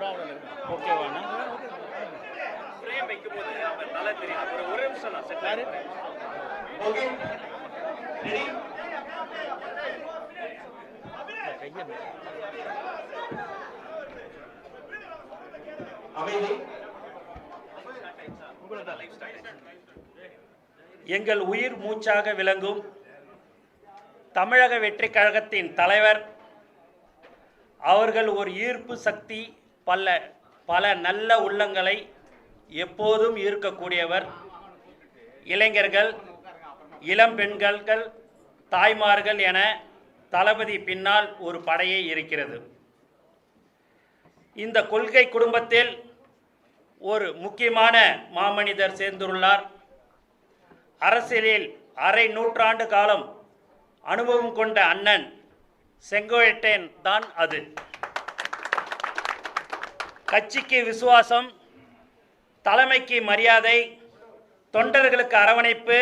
சொல்லிடுவேன் ஓகேவாண்ணா எங்கள் உயிர் மூச்சாக விளங்கும் தமிழக வெற்றி கழகத்தின் தலைவர் அவர்கள் ஒரு ஈர்ப்பு சக்தி பல பல நல்ல உள்ளங்களை எப்போதும் ஈர்க்கக்கூடியவர் இளைஞர்கள் இளம் பெண்கள் தாய்மார்கள் என தளபதி பின்னால் ஒரு படையே இருக்கிறது. இந்த கொள்கை குடும்பத்தில் ஒரு முக்கியமான மாமனிதர் சேர்ந்துள்ளார். அரசியலில் அரை நூற்றாண்டு காலம் அனுபவம் கொண்ட அண்ணன் செங்கோட்டையன் தான் அது. கட்சிக்கு விசுவாசம் தலைமைக்கு மரியாதை தொண்டர்களுக்கு அரவணைப்பு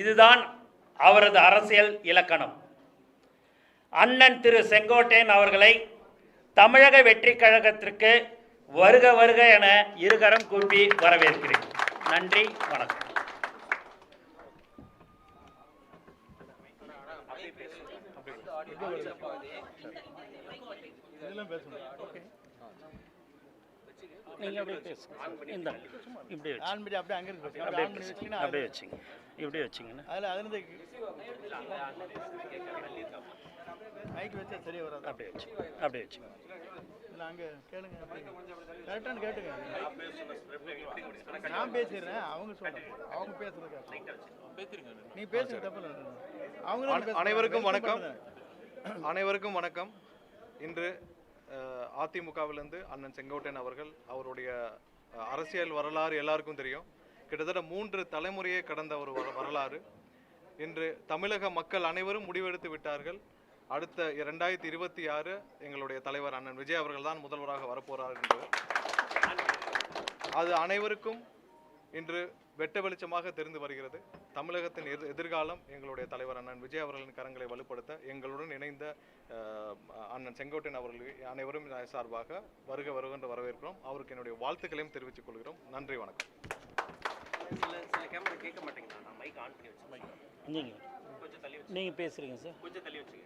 இதுதான் அவரது அரசியல் இலக்கணம். அண்ணன் திரு செங்கோட்டையன் அவர்களை தமிழக வெற்றி கழகத்திற்கு வருக வருக என இருகரம் கூப்பி வரவேற்கிறேன். நன்றி வணக்கம். நீங்க அப்படியே பேசுங்க. இந்த இப்படி வச்சு ஆன் பண்ணி அப்படியே அங்கே இருக்கு பாருங்க. அப்படியே வச்சீங்கன்னா அப்படியே வச்சுங்க இப்படி வச்சுங்கண்ணா அதில் அதுலேருந்து மைக் வச்சா சரியா வராது? அப்படியே வச்சு அப்படியே வச்சுங்க இல்லை அங்கே கேளுங்க. கரெக்டானு கேட்டுங்க நான் பேசிடுறேன். அவங்க சொல்கிறேன் அவங்க பேசுறது நீ பேசுங்க தப்பு அனைவருக்கும் வணக்கம். அனைவருக்கும் வணக்கம். இன்று அதிமுகவிலிருந்து அண்ணன் செங்கோட்டையன் அவர்கள் அவருடைய அரசியல் வரலாறு எல்லாருக்கும் தெரியும். கிட்டத்தட்ட மூன்று தலைமுறையை கடந்த ஒரு வரலாறு. இன்று தமிழக மக்கள் அனைவரும் முடிவெடுத்து விட்டார்கள். அடுத்த இரண்டாயிரத்தி இருபத்தி ஆறு எங்களுடைய தலைவர் அண்ணன் விஜய் அவர்கள் தான் முதல்வராக வரப்போகிறார் என்று அது அனைவருக்கும் இன்று வெட்ட வெளிச்சமாக தெரிந்து வருகிறது. தமிழகத்தின் எதிர் எதிர்காலம் எங்களுடைய தலைவர் அண்ணன் விஜய் அவர்களின் கரங்களை வலுப்படுத்த எங்களுடன் இணைந்த அண்ணன் செங்கோட்டையன் அவர்கள் அனைவரும் சார்பாக வருக வருக என்று வரவேற்கிறோம். அவருக்கு என்னுடைய வாழ்த்துக்களையும் தெரிவித்துக் கொள்கிறோம். நன்றி வணக்கம். சில சில கேமரா கேட்க மாட்டேங்குது நான் மைக் ஆன் பண்ணி வச்சேன் நீங்கள் கொஞ்சம் தள்ளி வச்சு நீங்கள் பேசுகிறீங்க சார் கொஞ்சம் தள்ளி வச்சுங்க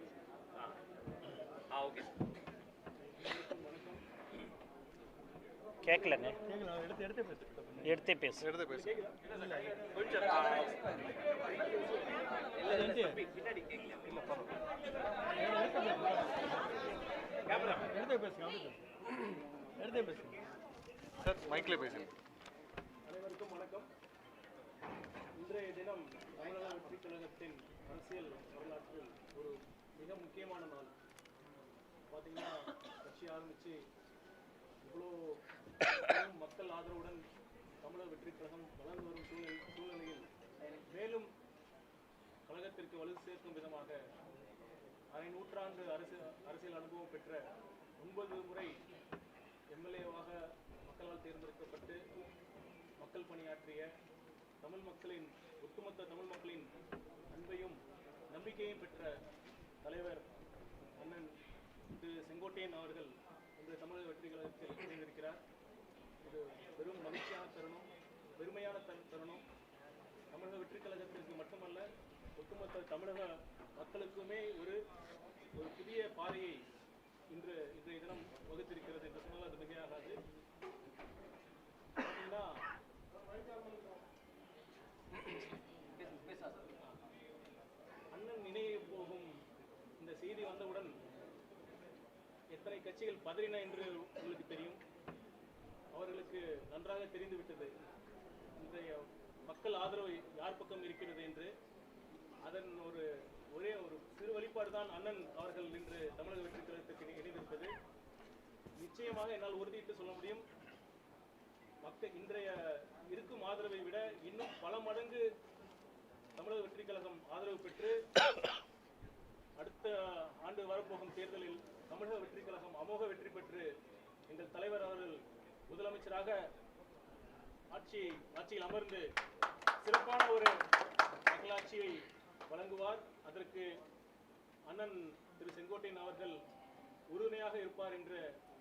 ஆ. ஆ ஓகே கேட்கலங்க கேட்கல எடுத்து எடுத்து பேசு. எடுத்தே பேசு. எடுத்து பேசு. கொஞ்சம் ஆ, பின்னாடி எடுத்து பேசுங்க எடுத்து பேசுங்க சார் மைக்ல பேசுங்க அனைவருக்கும் வணக்கம் இன்றைய தினம் தமிழக வெற்றி கழகத்தின் அரசியல் வரலாற்றில் ஒரு மிக முக்கியமான நாள் பார்த்தீங்கன்னா கட்சி ஆரம்பித்து இவ்வளோ மக்கள் ஆதரவுடன் தமிழர் வெற்றி கழகம் வளர்ந்து வரும் சூழ்நிலையில் மேலும் கழகத்திற்கு வலு சேர்க்கும் விதமாக அரை நூற்றாண்டு அரசியல் அரசியல் அனுபவம் பெற்ற ஒன்பது முறை எம்எல்ஏவாக மக்களால் தேர்ந்தெடுக்கப்பட்டு மக்கள் பணியாற்றிய தமிழ் மக்களின் ஒட்டுமொத்த தமிழ் மக்களின் அன்பையும் நம்பிக்கையும் பெற்ற தலைவர் அண்ணன் திரு செங்கோட்டையன் அவர்கள் இன்று தமிழக வெற்றி கழகத்தில் இணைந்திருக்கிறார். இது பெரும் மகிழ்ச்சியான தருணம் பெருமையான தருணம். தமிழக வெற்றி கழகத்திற்கு மட்டுமல்ல ஒட்டுமொத்த தமிழக மக்களுக்குமே ஒரு ஒரு புதிய பாதையை இன்று இன்றைய தினம் வகுத்திருக்கிறது என்று சொன்னால் அது மிகையாகாது. பார்த்தீங்கன்னா அண்ணன் நினைவு போகும் இந்த செய்தி வந்தவுடன் எத்தனை கட்சிகள் பதறின என்று உங்களுக்கு தெரியும். அவர்களுக்கு நன்றாக தெரிந்துவிட்டது. இன்றைய மக்கள் ஆதரவு யார் பக்கம் இருக்கிறது என்று அதன் ஒரு ஒரே ஒரு சிறு வழிபாடு தான் அண்ணன் அவர்கள் இன்று தமிழக வெற்றி கழகத்திற்கு இணைந்திருப்பது நிச்சயமாக என்னால் உறுதியிட்டு சொல்ல முடியும். மக்கள் இன்றைய இருக்கும் ஆதரவை விட இன்னும் பல மடங்கு தமிழக வெற்றி கழகம் ஆதரவு பெற்று அடுத்த ஆண்டு வரப்போகும் தேர்தலில் தமிழக வெற்றி கழகம் அமோக வெற்றி பெற்று எங்கள் தலைவர் அவர்கள் முதலமைச்சராக ஆட்சி ஆட்சியில் அமர்ந்து சிறப்பான ஒரு மக்களாட்சியை வழங்குவார். அதற்கு அண்ணன் திரு செங்கோட்டையன் அவர்கள் உறுதுணையாக இருப்பார் என்ற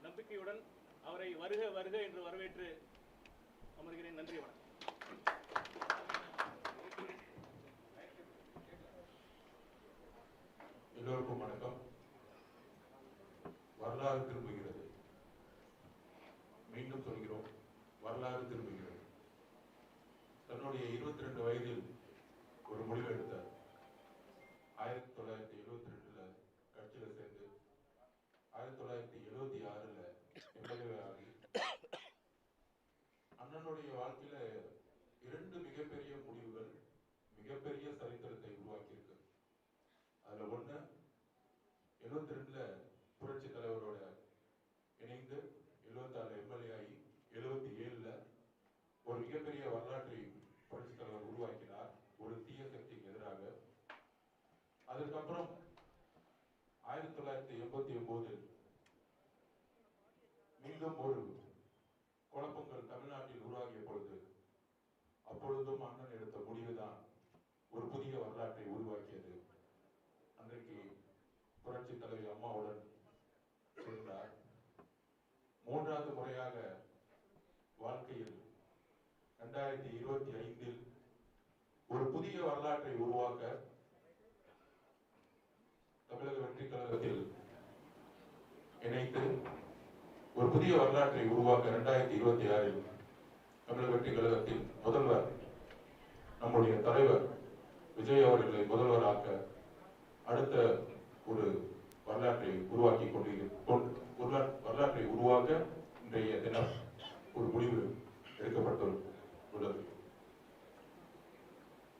நம்பிக்கையுடன் அவரை வருக வருக என்று வரவேற்று அமர்கிறேன். நன்றி வணக்கம். எல்லோருக்கும் வணக்கம். வரலாறு திரும்புகிறேன் வரலாறு திரும்புகிறது. தன்னுடைய இருபத்தி ரெண்டு வயதில் ஒரு முடிவு எடுத்தார் ஆயிரத்தி தொள்ளாயிரத்தி எழுபத்தி ரெண்டுல கட்சியில சேர்ந்து ஆயிரத்தி தொள்ளாயிரத்தி எழுபத்தி ஆறுல எம்எல்ஏ ஆகி அண்ணனுடைய வாழ்க்கையில இரண்டு மிகப்பெரிய முடிவுகள் மிகப்பெரிய சரித்திரத்தை உருவாக்கியிருக்கு அதுல ஒண்ணு எழுபத்தி ரெண்டுல புரட்சி தலைவரோட இணைந்து எழுபத்தாறு எம்எல்ஏ ஆகி எழுபத்தி ஏழுல ஒரு மிகப்பெரிய வரலாற்றை புரட்சி தலைவர் உருவாக்கினார் ஒரு தீய சக்திக்கு எதிராக அதுக்கப்புறம் ஆயிரத்தி தொள்ளாயிரத்தி எண்பத்தி ஒன்பதில் மீண்டும் ஒரு குழப்பங்கள் தமிழ்நாட்டில் உருவாகிய பொழுது அப்பொழுதும் அண்ணன் எடுத்த முடிவுதான் ஒரு புதிய வரலாற்றை உருவாக்கியது அன்றைக்கு புரட்சி தலைவி அம்மாவுடன் சேர்ந்தார் மூன்றாவது முறையாக வாழ்க்கையில் இரண்டாயிரத்தி இருபத்தி ஐந்தில் ஒரு புதிய வரலாற்றை உருவாக்க தமிழக வெற்றி கழகத்தில் இணைத்து ஒரு புதிய வரலாற்றை உருவாக்க இரண்டாயிரத்தி இருபத்தி ஆறில் தமிழக வெற்றி கழகத்தின் முதல்வர் நம்முடைய தலைவர் விஜய் அவர்களை முதல்வராக்க அடுத்த ஒரு வரலாற்றை உருவாக்கி கொண்டு வரலாற்றை உருவாக்க இன்றைய தினம் ஒரு முடிவு எடுக்கப்பட்டுள்ளது.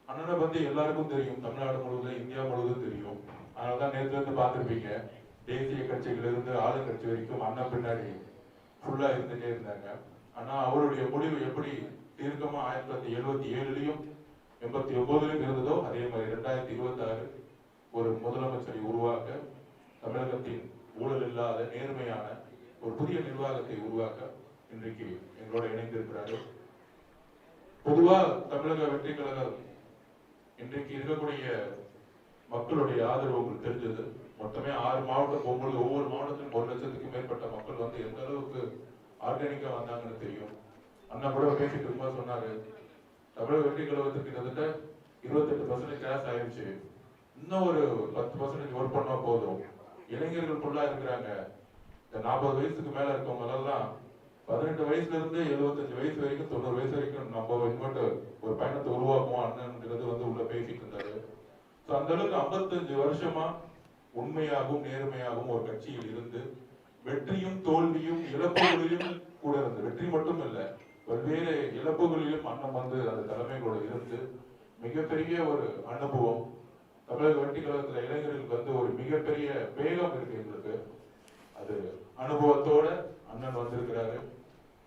அண்ணனை பத்தி எல்லாருக்கும் தெரியும் தமிழ்நாடு முழுவதும் இந்தியா முழுவதும் தெரியும். அதனாலதான் நேற்று இருந்து பார்த்திருப்பீங்க தேசிய கட்சியிலிருந்து ஆளுங்கட்சி வரைக்கும் அண்ணன் பின்னாடி ஃபுல்லாக இருந்துகிட்டே இருந்தாங்க. ஆனால் அவருடைய முடிவு எப்படி தீர்க்கமாக ஆயிரத்தி தொள்ளாயிரத்தி எழுபத்தி ஏழுலையும் எண்பத்தி ஒன்பதுலயும் இருந்ததோ அதே மாதிரி ரெண்டாயிரத்தி இருபத்தாறு ஒரு முதலமைச்சரை உருவாக்க தமிழகத்தின் ஊழல் இல்லாத நேர்மையான ஒரு புதிய நிர்வாகத்தை உருவாக்க இன்றைக்கு எங்களோட இணைந்திருக்கிறாரு பொதுவாக தமிழக வெற்றி கழகம் இன்றைக்கு இருக்கக்கூடிய மக்களுடைய ஆதரவு உங்களுக்கு தெரிஞ்சது. மொத்தமே ஆறு மாவட்டம் ஒவ்வொரு ஒவ்வொரு மாவட்டத்திலும் ஒரு லட்சத்துக்கு மேற்பட்ட மக்கள் வந்து எந்த அளவுக்கு ஆர்கானிக்கா வந்தாங்கன்னு தெரியும். அண்ணா கூட பேசிட்டு இருக்கும்போது சொன்னாரு தமிழக வெற்றி கழகத்துக்கு கிட்டத்தட்ட இருபத்தெட்டு பர்சன்டேஜ் கிராஸ் ஆயிடுச்சு இன்னும் ஒரு பத்து பர்சன்டேஜ் ஒர்க் பண்ணா போதும். இளைஞர்கள் ஃபுல்லா இருக்கிறாங்க. இந்த நாற்பது வயசுக்கு மேல இருக்கவங்க எல்லாம் பதினெட்டு வயசுல இருந்து எழுபத்தஞ்சு வயசு வரைக்கும் தொண்ணூறு வயசு வரைக்கும் நம்ம இன்வெட்டு ஒரு பயணத்தை உருவாக்குவோம் அண்ணன்ங்கிறது வந்து உள்ள பேசிட்டு இருந்தாரு. ஸோ அந்த அளவுக்கு ஐம்பத்தஞ்சு வருஷமா உண்மையாகவும் நேர்மையாகவும் ஒரு கட்சியில் இருந்து வெற்றியும் தோல்வியும் இழப்புகளிலும் கூட இருந்து வெற்றி மட்டும் இல்லை பல்வேறு இழப்புகளிலும் அண்ணன் வந்து அந்த தலைமைகளோட இருந்து மிகப்பெரிய ஒரு அனுபவம். தமிழக வெற்றி கழகத்துல இளைஞர்களுக்கு வந்து ஒரு மிகப்பெரிய வேகம் இருக்கு எங்களுக்கு. அது அனுபவத்தோட அண்ணன் வந்திருக்கிறாரு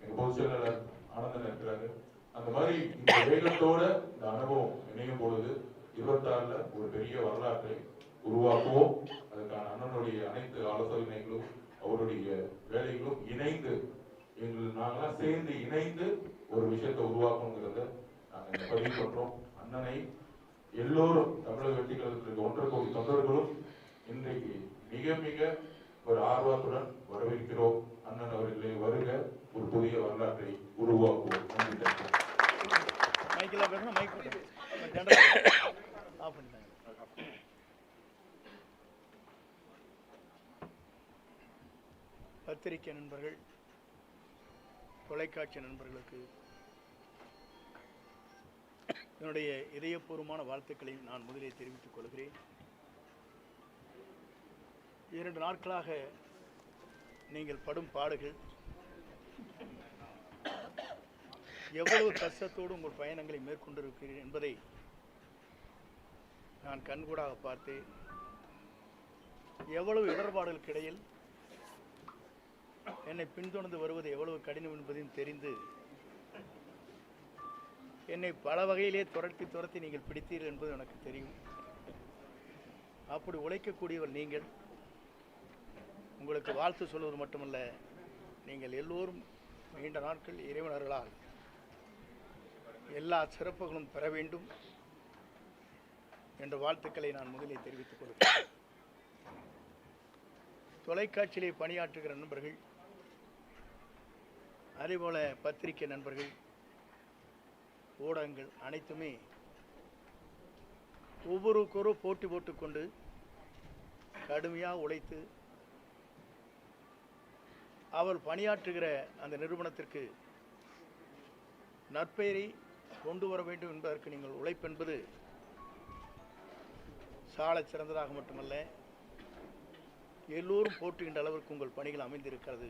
எங்க பொதுச் செயலாளர் ஆனந்தன் இருக்கிறாரு. அந்த மாதிரி இந்த வேகத்தோட இந்த அனுபவம் இணையும் பொழுது இருபத்தாறுல ஒரு பெரிய வரலாற்றை உருவாக்குவோம். அதுக்கான அண்ணனுடைய அனைத்து ஆலோசனைகளும் அவருடைய வேலைகளும் இணைந்து எங்கள் நாங்களாம் சேர்ந்து இணைந்து ஒரு விஷயத்தை உருவாக்கணுங்கிறத நாங்கள் பதிவு பண்றோம். அண்ணனை எல்லோரும் தமிழக வெற்றி கழகத்தில் ஒன்றரை கோடி தொண்டர்களும் இன்றைக்கு மிக மிக ஒரு ஆர்வத்துடன் வரவேற்கிறோம். அண்ணன் அவர்களே வருக. ஒரு புதிய வரலாற்றை உருவாக்குவோம். நன்றி. மைக்கில் பேசணும் மைக் பண்ணிட்டேன் பத்திரிகை நண்பர்கள் தொலைக்காட்சி நண்பர்களுக்கு என்னுடைய இதயபூர்வமான வாழ்த்துக்களை நான் முதலில் தெரிவித்துக் கொள்கிறேன். இரண்டு நாட்களாக நீங்கள் படும் பாடுகள் எவ்வளவு கஷ்டத்தோடு உங்கள் பயணங்களை மேற்கொண்டிருக்கிறீர்கள் என்பதை நான் கண்கூடாக பார்த்தேன். எவ்வளவு இடர்பாடுகளுக்கு இடையில் என்னை பின்தொடர்ந்து வருவது எவ்வளவு கடினம் என்பதையும் தெரிந்து என்னை பல வகையிலே துரத்தி துரத்தி நீங்கள் பிடித்தீர்கள் என்பது எனக்கு தெரியும். அப்படி உழைக்கக்கூடியவர் நீங்கள். உங்களுக்கு வாழ்த்து சொல்வது மட்டுமல்ல நீங்கள் எல்லோரும் நீண்ட நாட்கள் இறைவனர்களால் எல்லா சிறப்புகளும் பெற வேண்டும் என்ற வாழ்த்துக்களை நான் முதலில் தெரிவித்துக் கொள்கிறேன். தொலைக்காட்சியிலே பணியாற்றுகிற நண்பர்கள் அதேபோல் பத்திரிகை நண்பர்கள் ஊடகங்கள் அனைத்துமே ஒவ்வொருவருக்கொரு போட்டி போட்டுக்கொண்டு கடுமையாக உழைத்து அவர் பணியாற்றுகிற அந்த நிறுவனத்திற்கு நற்பெயரை கொண்டு வர வேண்டும் என்பதற்கு நீங்கள் உழைப்பென்பது சாலை சிறந்ததாக மட்டுமல்ல எல்லோரும் போட்டுகின்ற அளவிற்கு உங்கள் பணிகள் அமைந்திருக்கிறது.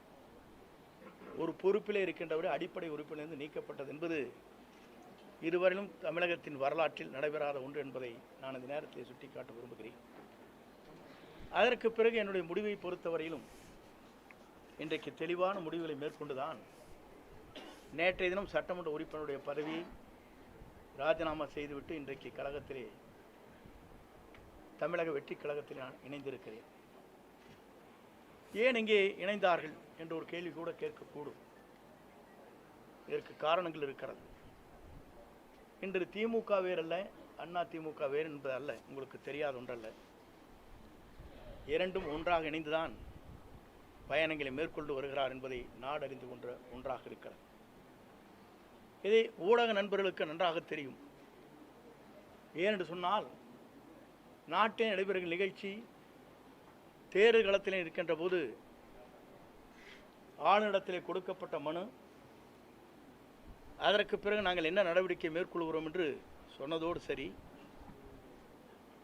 ஒரு பொறுப்பிலே இருக்கின்றவரை அடிப்படை உறுப்பிலிருந்து நீக்கப்பட்டது என்பது இதுவரையிலும் தமிழகத்தின் வரலாற்றில் நடைபெறாத ஒன்று என்பதை நான் இந்த நேரத்தில் சுட்டிக்காட்ட விரும்புகிறேன். அதற்கு பிறகு என்னுடைய முடிவை பொறுத்தவரையிலும் இன்றைக்கு தெளிவான முடிவுகளை மேற்கொண்டுதான் நேற்றைய தினம் சட்டமன்ற உறுப்பினருடைய பதவியை ராஜினாமா செய்துவிட்டு இன்றைக்கு கழகத்திலே தமிழக வெற்றி கழகத்தில் நான் இணைந்திருக்கிறேன். ஏன் இங்கே இணைந்தார்கள்? என்ற ஒரு கேள்வி கூட கேட்கக்கூடும். இதற்கு காரணங்கள் இருக்கிறது. இன்று திமுக வேறல்ல அண்ணா திமுக வேறு என்பது அல்ல உங்களுக்கு தெரியாத ஒன்றல்ல. இரண்டும் ஒன்றாக இணைந்துதான் பயணங்களை மேற்கொண்டு வருகிறார் என்பதை நாடு அறிந்து கொண்ட ஒன்றாக இருக்கிறது. இதை ஊடக நண்பர்களுக்கு நன்றாக தெரியும். ஏனென்று சொன்னால் நாட்டில் நடைபெறுகிற நிகழ்ச்சி தேர்தல் களத்திலே இருக்கின்ற போது ஆளுநரிடத்திலே கொடுக்கப்பட்ட மனு. அதற்கு பிறகு நாங்கள் என்ன நடவடிக்கை மேற்கொள்கிறோம் என்று சொன்னதோடு சரி.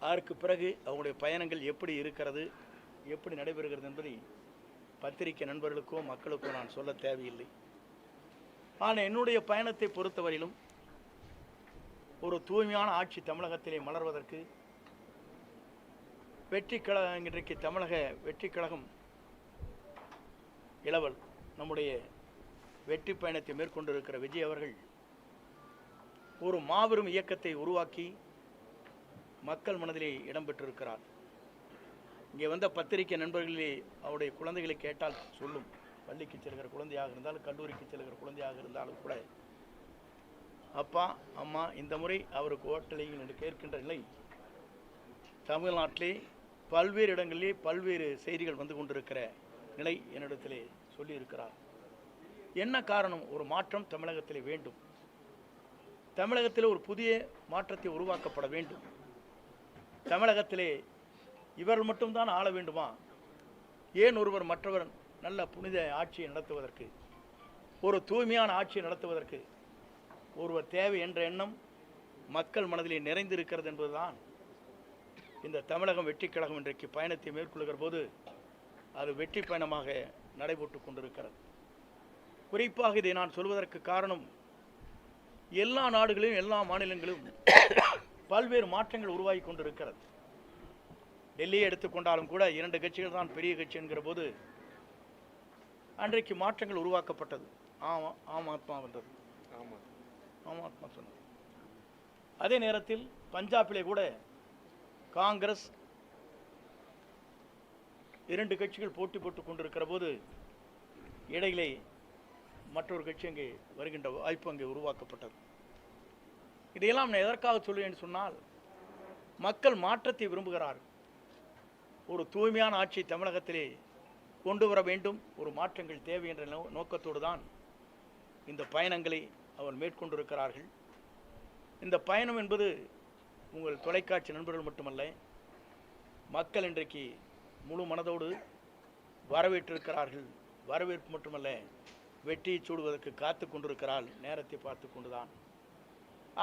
அதற்கு பிறகு அவங்களுடைய பயணங்கள் எப்படி இருக்கிறது எப்படி நடைபெறுகிறது என்பதை பத்திரிகை நண்பர்களுக்கோ மக்களுக்கோ நான் சொல்ல தேவையில்லை. ஆனால் என்னுடைய பயணத்தை பொறுத்தவரையிலும் ஒரு தூய்மையான ஆட்சி தமிழகத்திலே மலர்வதற்கு வெற்றி கழகம் இன்றைக்கு தமிழக வெற்றி கழகம் இளவல். நம்முடைய வெற்றி பயணத்தை மேற்கொண்டிருக்கிற விஜய் அவர்கள் ஒரு மாபெரும் இயக்கத்தை உருவாக்கி மக்கள் மனதிலே இடம்பெற்றிருக்கிறார் இங்கே வந்த பத்திரிகை நண்பர்களே அவருடைய குழந்தைகளை கேட்டால் சொல்லும். பள்ளிக்கு செல்கிற குழந்தையாக இருந்தாலும் கல்லூரிக்கு செல்கிற குழந்தையாக இருந்தாலும் கூட அப்பா அம்மா இந்த முறை அவருக்கு ஓட்டலையும் என்று கேட்கின்ற நிலை தமிழ்நாட்டிலே பல்வேறு இடங்களிலே பல்வேறு செய்திகள் வந்து கொண்டிருக்கிற நிலை என்னிடத்திலே சொல்லியிருக்கிறார். என்ன காரணம்? ஒரு மாற்றம் தமிழகத்தில் வேண்டும். தமிழகத்தில் ஒரு புதிய மாற்றத்தை உருவாக்கப்பட வேண்டும். தமிழகத்திலே இவர்கள் மட்டும்தான் ஆள வேண்டுமா? ஏன் ஒருவர் மற்றவர் நல்ல புனித ஆட்சியை நடத்துவதற்கு ஒரு தூய்மையான ஆட்சியை நடத்துவதற்கு ஒருவர் தேவை என்ற எண்ணம் மக்கள் மனதிலே நிறைந்திருக்கிறது என்பதுதான் இந்த தமிழகம் வெற்றி கழகம் இன்றைக்கு பயணத்தை மேற்கொள்கிற போது அது வெற்றி பயணமாக நடைபெற்று கொண்டிருக்கிறது. குறிப்பாக இதை நான் சொல்வதற்கு காரணம் எல்லா நாடுகளிலும் எல்லா மாநிலங்களிலும் பல்வேறு மாற்றங்கள் உருவாகி கொண்டிருக்கிறது. டெல்லியை எடுத்துக்கொண்டாலும் கூட இரண்டு கட்சிகள் தான் பெரிய கட்சி என்கிற போது அன்றைக்கு மாற்றங்கள் உருவாக்கப்பட்டது. ஆமா ஆம் ஆத்மா வந்தது. ஆமாம் ஆம் ஆத்மா சொன்னது. அதே நேரத்தில் பஞ்சாபிலே கூட காங்கிரஸ் இரண்டு கட்சிகள் போட்டி போட்டுக் கொண்டிருக்கிற போது இடையிலே மற்றொரு கட்சி அங்கே வருகின்ற வாய்ப்பு அங்கே உருவாக்கப்பட்டது. இதையெல்லாம் நான் எதற்காக சொல்லுவேன் சொன்னால் மக்கள் மாற்றத்தை விரும்புகிறார்கள். ஒரு தூய்மையான ஆட்சி தமிழகத்திலே கொண்டு வர வேண்டும். ஒரு மாற்றங்கள் தேவை என்ற நோ- நோக்கத்தோடு தான் இந்த பயணங்களை அவர் மேற்கொண்டிருக்கிறார்கள். இந்த பயணம் என்பது உங்கள் தொலைக்காட்சி நண்பர்கள் மட்டுமல்ல மக்கள் இன்றைக்கு முழு மனதோடு வரவேற்றிருக்கிறார்கள். வரவேற்பு மட்டுமல்ல வெற்றியை சூடுவதற்கு காத்து கொண்டிருக்கிறாள். நேரத்தை பார்த்து கொண்டுதான்.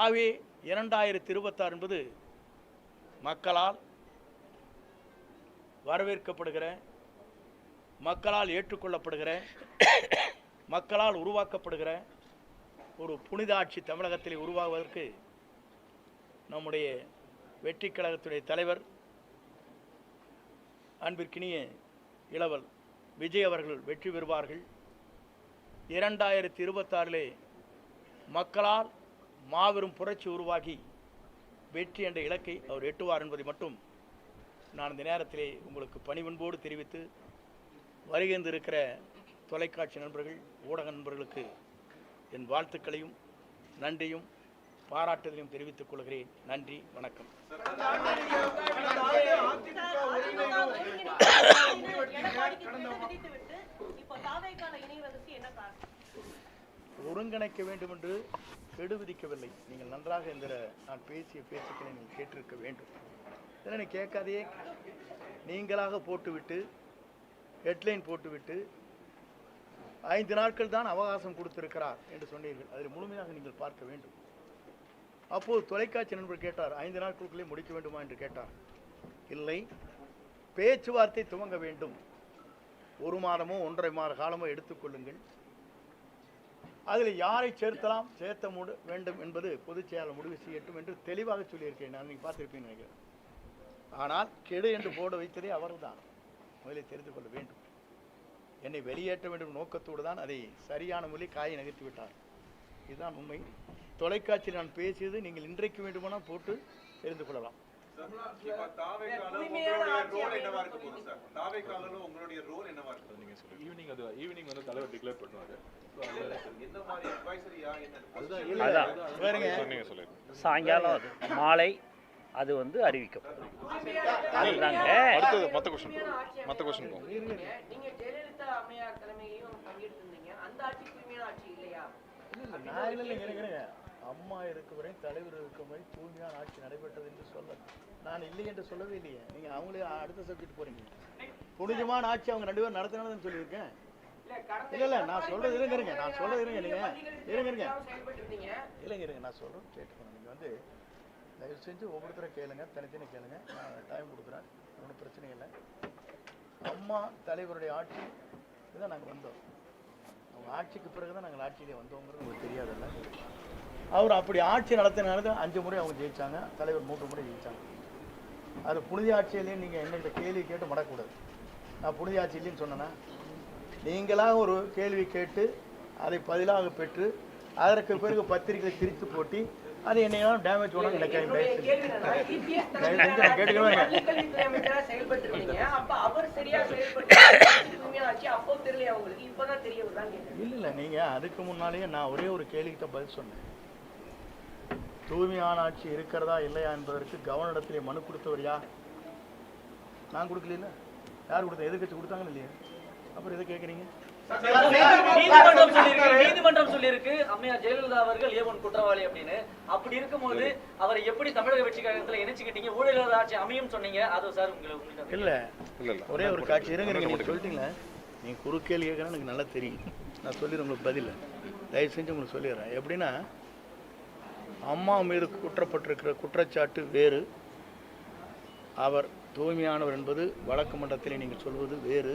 ஆகவே இரண்டாயிரத்தி இருபத்தாறு என்பது மக்களால் வரவேற்கப்படுகிற மக்களால் ஏற்றுக்கொள்ளப்படுகிற மக்களால் உருவாக்கப்படுகிற ஒரு புனித ஆட்சி தமிழகத்தில் உருவாகுவதற்கு நம்முடைய வெற்றி கழகத்துடைய தலைவர் அன்பிற்கினிய இளவல் விஜய் அவர்கள் வெற்றி பெறுவார்கள். இரண்டாயிரத்தி இருபத்தாறிலே மக்களால் மாபெரும் புரட்சி உருவாகி வெற்றி என்ற இலக்கை அவர் எட்டுவார் என்பதை மட்டும் நான் இந்த நேரத்திலே உங்களுக்கு பணிவன்போடு தெரிவித்து வருகின்றிருக்கிற தொலைக்காட்சி நண்பர்கள் ஊடக நண்பர்களுக்கு என் வாழ்த்துக்களையும் நன்றியும் பாராட்டுதலையும் தெரிவித்துக் கொள்கிறேன். நன்றி வணக்கம். ஒருங்கிணைக்க வேண்டும் என்று கெடு விதிக்கவில்லை. நீங்கள் நன்றாக இந்த நான் பேசிய பேச்சுக்களை நீங்கள் கேட்டிருக்க வேண்டும். இதனை கேட்காதே. நீங்களாக போட்டுவிட்டு ஹெட்லைன் போட்டுவிட்டு ஐந்து நாட்கள் தான் அவகாசம் கொடுத்திருக்கிறார் என்று சொன்னீர்கள். அதில் முழுமையாக நீங்கள் பார்க்க வேண்டும். அப்போது தொலைக்காட்சி நண்பர் கேட்டார் ஐந்து நாட்களுக்குள்ளே முடிக்க வேண்டுமா? என்று கேட்டார். இல்லை. பேச்சுவார்த்தை துவங்க வேண்டும். ஒரு மாதமோ ஒன்றரை மாத காலமோ எடுத்துக்கொள்ளுங்கள் அதில் யாரை சேர்த்தலாம் சேர்த்த முடி வேண்டும் என்பது பொதுச் செயலாளர் முடிவு செய்யட்டும் என்று தெளிவாக சொல்லியிருக்கேன் நான் நீங்கள் பார்த்துருப்பீங்க நினைக்கிறேன். ஆனால் கெடு என்று போட வைத்ததே அவர்தான். முதலில் தெரிந்து கொள்ள வேண்டும். என்னை வெளியேற்ற வேண்டும் நோக்கத்தோடு தான் அதை சரியான மொழி காயை நகர்த்தி விட்டார். இதுதான் உண்மை. தொலைக்காட்சியில் நான் பேசியது நீங்கள் இன்றைக்கு வேண்டுமானால் போட்டு தெரிந்து கொள்ளலாம். ஈவினிங் அது ஈவினிங் வந்து தலைவர் டிக்ளேர் பண்ணுவாரு சாயங்காலம் அது மாலை அது வந்து அறிவிக்கப்படும் அதுதாங்க. அடுத்தது மத்த கொஸ்டின் மத்த கொஸ்டின் போகும் நீங்க ஜெயலலிதா அம்மையார் தலைமையிலையும் பங்கெடுத்திருந்தீங்க அந்த ஆட்சி தூய்மையான ஆட்சி இல்லையா நான் இல்லை. அம்மா இருக்கும் வரை தலைவர் இருக்கும் வரை தூய்மையான ஆட்சி நடைபெற்றது என்று சொல்ல நான் இல்லை என்று சொல்லவே இல்லையே. நீங்க அவங்களே அடுத்த சப்ஜெக்ட் போறீங்க. புனிதமான ஆட்சி அவங்க ரெண்டு பேரும் நடத்தினாலும் சொல்லியிருக்கேன். இல்ல இல்ல நான் சொல்றது இருங்க இருங்க. நான் சொல்றது இருங்க நீங்க இருங்க. இருங்க இல்லைங்க இருங்க நான் சொல்றேன் கேட்டுக்கணும் நீங்க வந்து தயவு செஞ்சு ஒவ்வொருத்தரும் கேளுங்க தனித்தனி கேளுங்க. நான் டைம் கொடுக்குறேன். ஒன்றும் பிரச்சனை இல்லை. அம்மா தலைவருடைய ஆட்சி இதுதான் நாங்கள் வந்தோம். அவங்க ஆட்சிக்கு பிறகு தான் நாங்கள் ஆட்சியிலே வந்தோங்கிறது உங்களுக்கு தெரியாதுல்ல. அவர் அப்படி ஆட்சி நடத்தினால அஞ்சு முறை அவங்க ஜெயிச்சாங்க தலைவர் மூன்று முறை ஜெயிச்சாங்க. அது புனித ஆட்சியிலையும் நீங்கள் என்கிட்ட கேள்வி கேட்டு மடக்கூடாது. நான் புனித ஆட்சி இல்லைன்னு சொன்னேன்னா நீங்களாக ஒரு கேள்வி கேட்டு அதை பதிலாக பெற்று அதற்கு பிறகு பத்திரிகைகளை திரித்து போட்டி அது என்னையெல்லாம் டேமேஜ் வருதான் கேட்டேன் இல்லை இல்லை. நீங்கள் அதுக்கு முன்னாலேயே நான் ஒரே ஒரு கேள்விக்கு தான் பதில் சொன்னேன். தூய்மையான ஆட்சி இருக்கிறதா இல்லையா என்பதற்கு கவர்னரிடத்திலே மனு கொடுத்தவர் யார்? நான் கொடுக்கல யார் கொடுத்தா எதிர்கட்சி கொடுத்தாங்கன்னு இல்லையா? அப்புறம் எதை கேட்குறீங்க நீதிமன்றம் சொல்லியிருக்கு நீதிமன்றம் சொல்லியிருக்கு. அம்மையார் ஜெயலலிதா அவர்கள் ஏவன் குற்றவாளி அப்படின்னு. அப்படி இருக்கும்போது அவரை எப்படி தமிழக வெற்றி கழகத்துல இணைச்சுக்கிட்டீங்க? ஊழல் இல்லாத ஆட்சி அமையும் சொன்னீங்க. அது சார் உங்களுக்கு இல்லை. இல்ல இல்ல. ஒரே ஒரு காட்சி. இருங்க நீங்கள் சொல்லிட்டீங்களே? நீங்கள் குறுக்கேள்வி கேட்குறேன் எனக்கு நல்லா தெரியும். நான் சொல்லிடுறேன் உங்களுக்கு பதில். தயவு செஞ்சு உங்களுக்கு சொல்லிடுறேன். எப்படின்னா அம்மா மீது குற்றப்பட்டிருக்கிற குற்றச்சாட்டு வேறு. அவர் தூய்மையானவர் என்பது வழக்கு மன்றத்திலே நீங்கள் சொல்வது வேறு.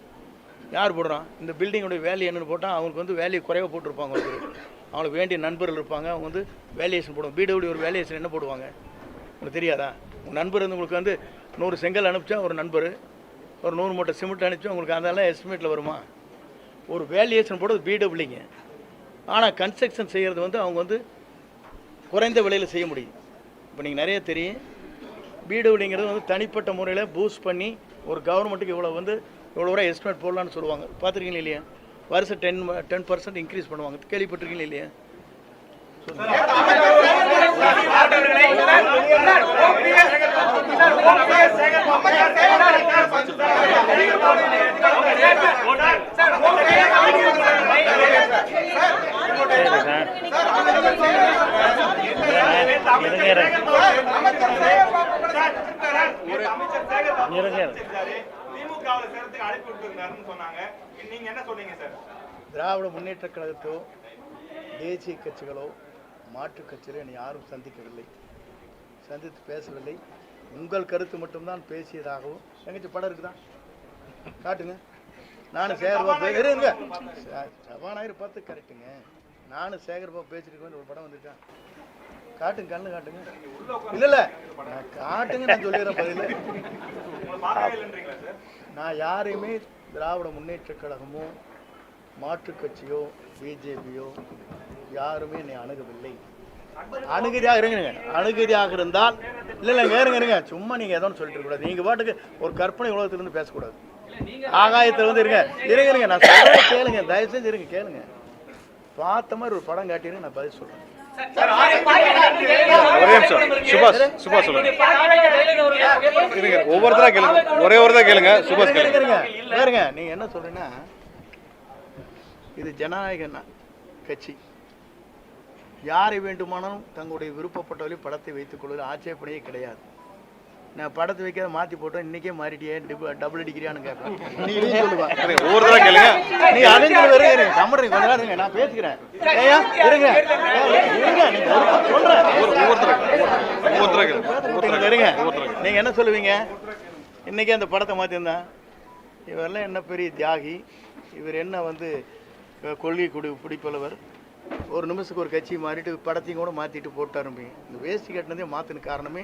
யார் போடுறான் இந்த பில்டிங்கோடைய வேல்யூ என்னென்னு போட்டால் அவங்களுக்கு வந்து வேல்யூ குறைவாக போட்டிருப்பாங்க ஒரு அவங்களுக்கு வேண்டிய நண்பர்கள் இருப்பாங்க. அவங்க வந்து வேல்யூஷன் போடுவாங்க. பிடபிள்யூ ஒரு வேல்யூஷன் என்ன போடுவாங்க? உங்களுக்கு தெரியாதா? உங்கள் நண்பர் வந்து உங்களுக்கு வந்து நூறு செங்கல் அனுப்பிச்சா ஒரு நண்பர். ஒரு நூறு மூட்டை சிமெண்ட் அனுப்பிச்சா உங்களுக்கு அதெல்லாம் எஸ்டிமேட்டில் வருமா? ஒரு வேல்யூஷன் போடுறது பிடபிள்யூங்க ஆனால் கன்ஸ்ட்ரக்ஷன் செய்கிறது வந்து அவங்க வந்து குறைந்த விலையில் செய்ய முடியும். இப்போ நீங்கள் நிறைய தெரியும். பிடபிள்யூங்கிறது வந்து தனிப்பட்ட முறையில் பூஸ்ட் பண்ணி ஒரு கவர்மெண்ட்டுக்கு இவ்வளோ வந்து இவ்வளோ ரூபா எஸ்டிமேட் போடலான்னு சொல்லுவாங்க பார்த்துருக்கீங்களா இல்லையா வருஷம் டென் டென் பர்சன்ட் இன்க்ரீஸ் பண்ணுவாங்க கேள்விப்பட்டிருக்கீங்களா இல்லையா இருங்க திமுகவுல சேர்த்துக்கு அழைப்பு விட்டுருந்தாருன்னு சொன்னாங்க. நீங்க என்ன சொன்னீங்க சார் திராவிட முன்னேற்ற கழகத்தோ தேசிய கட்சிகளோ மாற்றுக் கட்சிகளோ என்னை யாரும் சந்திக்கவில்லை. சந்தித்து பேசவில்லை. உங்கள் கருத்து மட்டும்தான் பேசியதாகவும் எங்கச்சி படம் இருக்குதா? காட்டுங்க. நானும் சேகர்பாபு இருங்க சபாநாயகர் பார்த்து கரெக்டுங்க நானும் சேகர்பாபு பேசிட்டு ஒரு படம் வந்திருக்கா காட்டுங்க கண்ணு காட்டுங்க. இல்ல இல்ல. நான் காட்டுங்க நான் சொல்லிடுறேன் பதில். நான் யாரையுமே திராவிட முன்னேற்ற கழகமோ மாற்றுக் கட்சியோ பிஜேபியோ யாருமே என்னை அணுகவில்லை. அணுகதியாக இருங்க அணுகதியாக இருந்தால் இல்லை இல்லை இருங்க இருங்க. சும்மா நீங்கள் எதோ சொல்லிட்டு இருக்கக்கூடாது நீங்கள் பாட்டுக்கு ஒரு கற்பனை உலகத்திலிருந்து பேசக்கூடாது. ஆகாயத்தில் வந்து இருங்க. இருங்க இருங்க. நான் சொல்கிறேன் கேளுங்க. தயவு செஞ்சு இருங்க கேளுங்க. பார்த்த மாதிரி ஒரு படம் காட்டிடுங்க நான் பதில் சொல்கிறேன் ஒரே நிமிஷம். சுபாஷ் சுபாஷ் சொல்லுங்க. இருங்க ஒவ்வொருத்தரா கேளுங்க. ஒரே ஒருத்தரா கேளுங்க. சுபாஷ் கேளுங்க. இருங்க இருங்க நீங்க என்ன சொல்றீங்கன்னா இது ஜனநாயக கட்சி. யாரை வேண்டுமானாலும் தங்களுடைய விருப்பப்பட்டவரை படத்தை வைத்துக் கொள்வதில் ஆட்சேபனையே கிடையாது. நான் படத்தை வைக்காத மாத்தி போட்டோம் இன்னைக்கே மாறிட்டியே டிப- டபுள் அடிக்கிறியான்னு கேட்பேன். நீ இருங்க, ஒவ்வொருத்தரா கேளுங்க. நீ அழிஞ்சு வருங்க கம்மடுங்க கொஞ்ச நேரம் இருங்க நான் பேசிக்கிறேன். ஏய்யா, இருங்க. இருங்க நீங்க சொல்றேன் இருங்க. நீங்க என்ன சொல்லுவீங்க? இன்னைக்கு அந்த படத்தை மாத்திருந்தேன் இவரெல்லாம் என்ன பெரிய தியாகி? இவர் என்ன வந்து கொள்கை குடி பிடிப்பளவர் ஒரு நிமிஷத்துக்கு ஒரு கட்சி மாறிட்டு படத்தையும் கூட மாற்றிட்டு போட்டாரும்பீங்க இந்த வேஷ்டி கட்டினதே மாற்றின காரணமே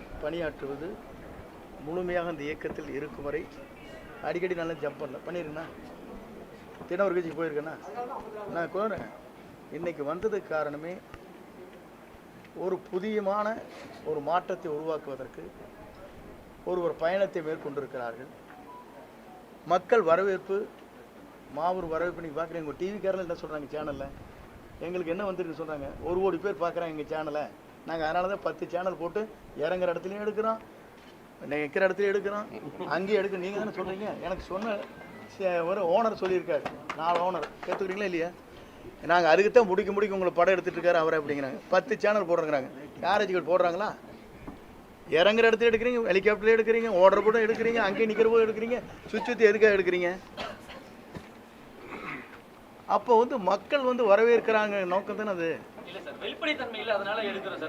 பணியாற்றுவது முழுமையாக அந்த இயக்கத்தில் இருக்கும் வரை அடிக்கடி நல்லா ஜம்ப் பண்ணல பண்ணியிருக்கேண்ணா தினம் ஒரு கட்சிக்கு போயிருக்கேண்ணா நான் கோரேன் இன்றைக்கி வந்ததுக்கு காரணமே ஒரு புதியமான ஒரு மாற்றத்தை உருவாக்குவதற்கு ஒரு ஒரு பயணத்தை மேற்கொண்டிருக்கிறார்கள். மக்கள் வரவேற்பு மாபெரும் வரவேற்பு நீங்கள் பார்க்குறீங்க. உங்கள் டிவிக்காரில் என்ன சொல்கிறாங்க சேனலில் எங்களுக்கு என்ன வந்திருக்கு சொல்கிறாங்க ஒரு கோடி பேர் பார்க்குறாங்க எங்கள் சேனலை நாங்கள் அதனால தான் பத்து சேனல் போட்டு இறங்குற இடத்துலையும் எடுக்கிறோம். நிற்கிற இடத்துலையும் எடுக்கிறோம். அங்கேயும் எடுக்க நீங்கள் தானே சொல்கிறீங்க எனக்கு சொன்ன சே- ஒரு ஓனர் சொல்லியிருக்காரு. நாலு ஓனர் கேட்டுக்கிறீங்களா இல்லையா? நாங்கள் அதுக்கு தான் முடிக்க முடிக்க உங்களை படம் எடுத்துட்டு இருக்காரு அவரை அப்படிங்கிறாங்க. பத்து சேனல் போடுறாங்கிறாங்க. யாராச்சும் போடுறாங்களா? இறங்குற இடத்துல எடுக்கிறீங்க ஹெலிகாப்டர்ல எடுக்கிறீங்க ஓடுற கூட எடுக்கிறீங்க அங்கேயே நிற்கிற போது எடுக்கிறீங்க சுற்றி சுற்றி எதுக்காக எடுக்கிறீங்க? அப்போ வந்து மக்கள் வந்து வரவேற்கிறாங்க. நோக்கம் தானே அது?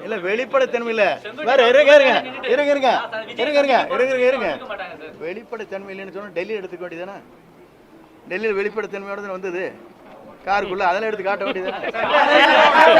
இல்ல வெளிப்படைத்தன்மை இல்ல வேற இருங்க இருங்க. இருங்க இருங்க. இருங்க இருங்க. இருங்க இருங்க. வெளிப்படைத்தன்மை இல்லைன்னு சொன்னா டெல்லி எடுத்துக்க வேண்டியதானே டெல்லியில் வெளிப்படைத்தன்மையோட வந்தது? காருக்குள்ள அதெல்லாம் எடுத்து காட்ட வேண்டியதானே